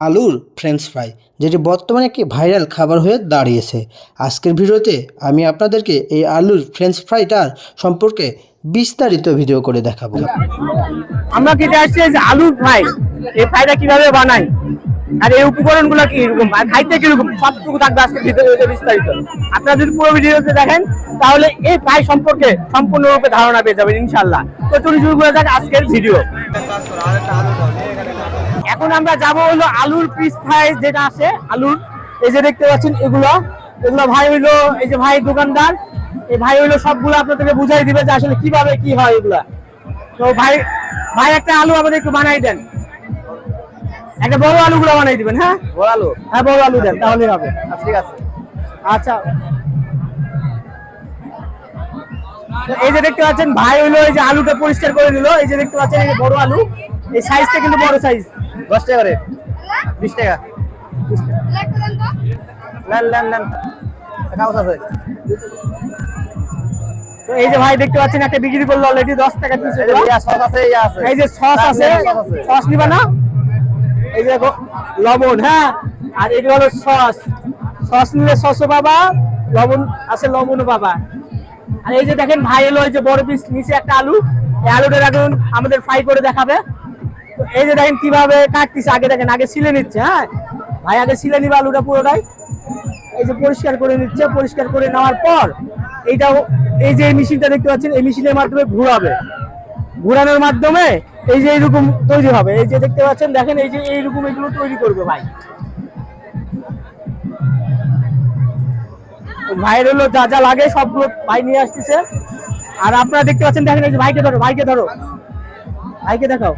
আলুর French fry যেটি বর্তমানে একটি ভাইরাল খাবার হয়ে দাঁড়িয়েছে। আজকের ভিডিওতে আমি আপনাদেরকে এই আলুর ফ্রেঞ্চ ফ্রাইটার সম্পর্কে বিস্তারিত ভিডিও করে দেখাবো। আমরা খেতে আসছি যে আলুর ফ্রাই এই ফ্রাইটা কীভাবে বানাই? আর এই উপকরণগুলো কি রকম আর খাইতে কীরকম? সবটুকু থাকবে আজকে ভিডিওতে বিস্তারিত? আপনারা যদি পুরো ভিডিওতে দেখেন, তাহলে এই ফ্রাই সম্পর্কে সম্পূর্ণরূপে ধারণা পেয়ে যাবেন ইনশাল্লাহ তো চলুন শুরু করে যাক আজকের ভিডিও এখন আমরা যাব হলো আলুর পিস ফ্রাই যেটা আছে আলুর। এই যে দেখতে পাচ্ছেন এগুলো। এগুলো ভাই হইল এই যে ভাই দোকানদার এই ভাই হইল সবগুলো আপনাদেরকে বুঝাই দিবে যে আসলে কীভাবে কি হয় এগুলা। তো ভাই ভাই একটা আলু আমাদের একটু বানাই দেন। একটা বড় আলুগুলো বানাই দিবেন হ্যাঁ? বড় আলু? হ্যাঁ বড় আলু দেন তাহলেই হবে। ঠিক আছে। আচ্ছা। এই যে দেখতে পাচ্ছেন ভাই হইল এই যে আলুটা পরিষ্কার করে নিল এই যে দেখতে পাচ্ছেন এই বড় আলু। এই সাইজটা কিন্তু বড় সাইজ দশ টাকা করে। বিশ টাকা। নেন নেন নেন। কাগজ আছে। তো এই যে ভাই দেখতে পাচ্ছেন একটা বিক্রি করল অলরেডি দশ টাকা পিস এই যে সস আছে এই যে সস আছে সস নিবা না? এই যে লবণ হ্যাঁ? আর এটা হলো সস সস নিলে সসও পাবা লবণ আছে লবণও পাবা। আর এই যে দেখেন ভাই এলো এই যে বড় পিস নিচে একটা আলু। এই আলুটা এখন আমাদের ফ্রাই করে দেখাবে। এই যে দেখেন কীভাবে কাটতিছে, আগে দেখেন, আগে সিলে নিচ্ছে হ্যাঁ? ভাই, আগে সিলে নিবে আলুটা পুরোটাই। এই যে পরিষ্কার করে নিচ্ছে, পরিষ্কার করে নেওয়ার পর এইটাও, এই যে মেশিনটা দেখতে পাচ্ছেন, এই মেশিনের মাধ্যমে ঘুরাবে। ঘোরানোর মাধ্যমে এই যে এইরকম তৈরি হবে। এই যে দেখতে পাচ্ছেন, দেখেন, এই যে এইরকম এগুলো তৈরি করবে ভাই। ভাইয়ের হলো যা যা লাগে সবগুলো ভাই নিয়ে আসতেছে। আর আপনারা দেখতে পাচ্ছেন, দেখেন, এই যে ভাইকে ধরো ভাইকে ধরো। ভাইকে দেখাও।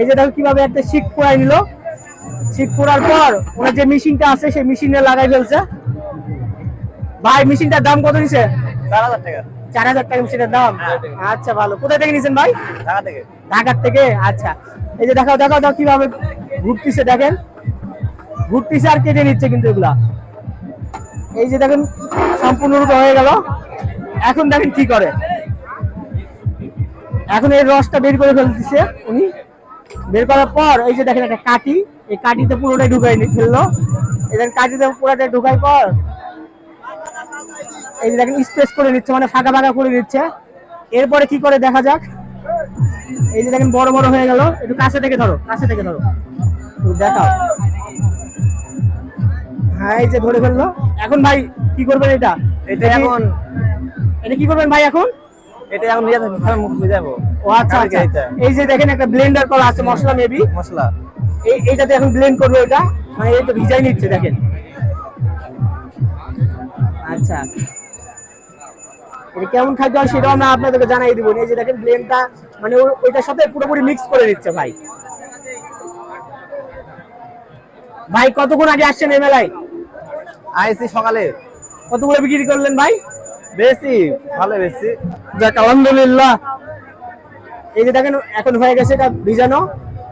এই যে দেখো কীভাবে একটা শিক পোড়াই নিল। শিক পোড়ার পর ওনার যে মেশিনটা আছে সেই মেশিনে লাগাই ফেলছে। ভাই মেশিনটার দাম কত নিছে? চার হাজার টাকা। চার হাজার টাকা মেশিনের দাম? আচ্ছা ভালো। থেকে নিছেন ভাই? ঢাকা থেকে। ঢাকার থেকে? আচ্ছা। এই যে দেখাও দেখাও দেখাও কীভাবে ঘুরতেছে দেখেন। ঘুরতেছে আর কেটে নিচ্ছে কিন্তু এগুলা। এই যে দেখেন সম্পূর্ণরূপে হয়ে গেল। এখন দেখেন কি করে। এখন এই রসটা বের করে ফেলতেছে উনি। বের করার পর এই যে দেখেন একটা কাটি এই কাটিতে পুরোটাই ঢুকাই নি- ফেলল। এই দেখেন কাটিতে পুরোটাই ঢুকাই পর এই যে দেখেন স্পেস করে নিচ্ছে মানে ফাঁকা ফাঁকা করে নিচ্ছে এরপরে কি করে দেখা যাক? এই যে দেখেন বড় বড় হয়ে গেল। একটু কাছে থেকে ধরো কাছে থেকে ধরো। দেখাও। হ্যাঁ এই যে ধরে ফেলল। এখন ভাই কি করবেন এটা? এটা এখন এটা কি করবেন ভাই এখন? এটা এখন নিয়ে যাব মুখ নিয়ে যাব। ও আচ্ছা আচ্ছা। এই যে দেখেন একটা ব্লেন্ডার করা আছে মশলা মেবি মশলা। এই এইটাতে এখন ব্লেন্ড করবে এটা। মানে এই তো ভিজাই নিচ্ছে দেখেন। আচ্ছা। এটা কেমন খাদ্য হয় সেটাও আমরা আপনাদেরকে জানাই দিব। এই যে দেখেন ব্লেন্ডটা মানে ওইটার সাথে পুরোপুরি মিক্স করে নিচ্ছে ভাই। ভাই কতক্ষণ আগে আসছেন এই মেলায়? আইসি সকালে। কতগুলো বিক্রি করলেন ভাই? বেশি ভালো বেশি। যাক আলহামদুলিল্লাহ। এই যে দেখেন, এখন হয়ে গেছে এটা ভিজানো।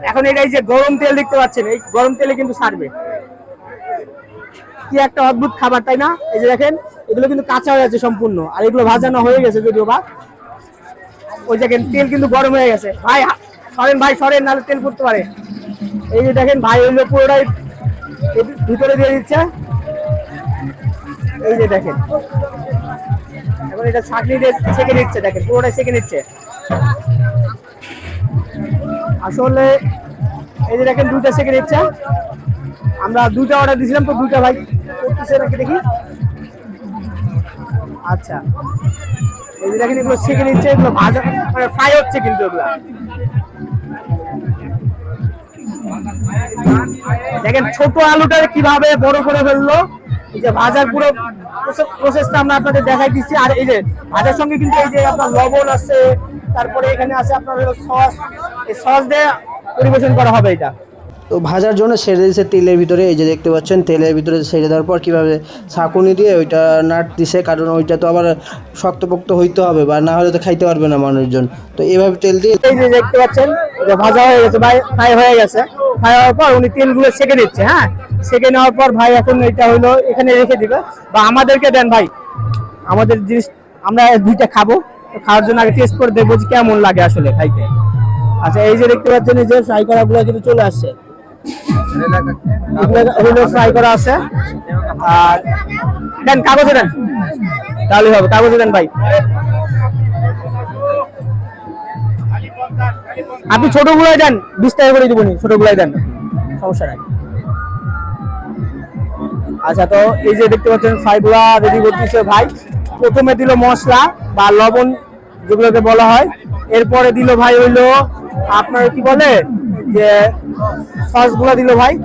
এখন এটা এই যে গরম তেল দেখতে পাচ্ছেন, এই গরম তেলে কিন্তু সারবে। কি একটা অদ্ভুত খাবার, তাই না? এই যে দেখেন, এগুলো কিন্তু কাঁচা হয়ে আছে সম্পূর্ণ, আর এগুলো ভাজানো হয়ে গেছে যদিও বা। ওই দেখেন, তেল কিন্তু গরম হয়ে গেছে। ভাই সরেন ভাই, সরেন, নাহলে তেল পড়তে পারে। এই যে দেখেন, ভাই হইল পুরোটাই ভিতরে দিয়ে দিচ্ছে। এই যে দেখেন। এখন এটা ছাঁকনি দিয়ে ছেঁকে নিচ্ছে, দেখেন, পুরোটাই ছেঁকে নিচ্ছে। আসলে এই যে দেখেন দুইটা ছেঁকে নিচ্ছে আমরা দুইটা অর্ডার দিয়েছিলাম তো দুইটা ভাই করতেছে নাকি দেখি। আচ্ছা। এই যে দেখেন এগুলো ছেঁকে নিচ্ছে এগুলো ভাজা মানে ফ্রাই হচ্ছে কিন্তু এগুলো। দেখেন ছোট আলুটা কীভাবে বড় করে ফেলল, এই যে ভাজার পুরো প্রসেসটা আমরা আপনাদের দেখাই দিচ্ছি। আর এই যে ভাজার সঙ্গে কিন্তু এই যে আপনার লবণ আছে তারপরে এখানে আছে আপনার হলো সস। এই সস দিয়ে পরিবেশন করা হবে এটা। তো ভাজার জন্য ছেড়ে দিয়েছে তেলের ভিতরে এই যে দেখতে পাচ্ছেন তেলের ভিতরে ছেড়ে দেওয়ার পর কীভাবে ছাঁকুনি দিয়ে ওইটা নাট দিছে কারণ ওইটা তো আবার শক্তপোক্ত হইতে হবে বা না হলে তো খাইতে পারবে না মানুষজন। তো এইভাবে তেল দিয়ে এই যে দেখতে পাচ্ছেন ভাজা হয়ে গেছে ভাই ফ্রাই হয়ে গেছে। ফ্রাই হওয়ার পর উনি তেলগুলো সেকে দিচ্ছে হ্যাঁ? সেকে নেওয়ার পর ভাই এখন এটা হলো, এখানে রেখে দিবে। বা আমাদেরকে দেন ভাই, আমাদের জিনিস আমরা দুইটা খাব খাওয়ার জন্য আগে টেস্ট করে দেখব যে কেমন লাগে আসলে খাইতে। আচ্ছা এই যে দেখতে পাচ্ছেন যে ফ্রাই করা গুলো কিন্তু চলে আসছে। ফ্রাই করা আছে। আর দেন, কাগজে দেন। তাহলে হবে, কাগজে দেন ভাই। আপনি ছোটগুলোই দেন বিশ টাকা করে দিবনি ছোটগুলোই দেন। সমস্যা নাই। আচ্ছা তো এই যে দেখতে পাচ্ছেন ফ্রাইগুলা রেডি করতেছে ভাই। প্রথমে দিল মশলা বা লবণ, যেগুলোকে বলা হয়। এরপরে দিল ভাই হইল, আপনার কি বলে, যে সসগুলা দিল ভাই।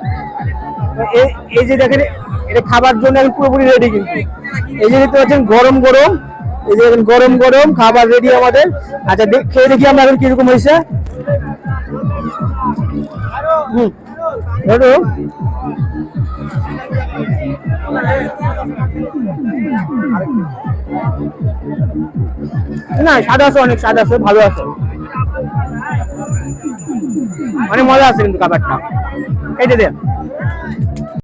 এই- যে দেখেন, এটা খাবার জন্য পুরোপুরি রেডি কিন্তু। এই যে দেখতে পাচ্ছেন, গরম গরম। এই যে গরম গরম, খাবার রেডি আমাদের। আচ্ছা খেয়ে দেখি আমরা এখন কীরকম হয়েছে। হুম। না স্বাদ আছে অনেক স্বাদ আছে, ভালো আছে। অনেক মজা আছে কিন্তু খাবারটা। কেটে দেন।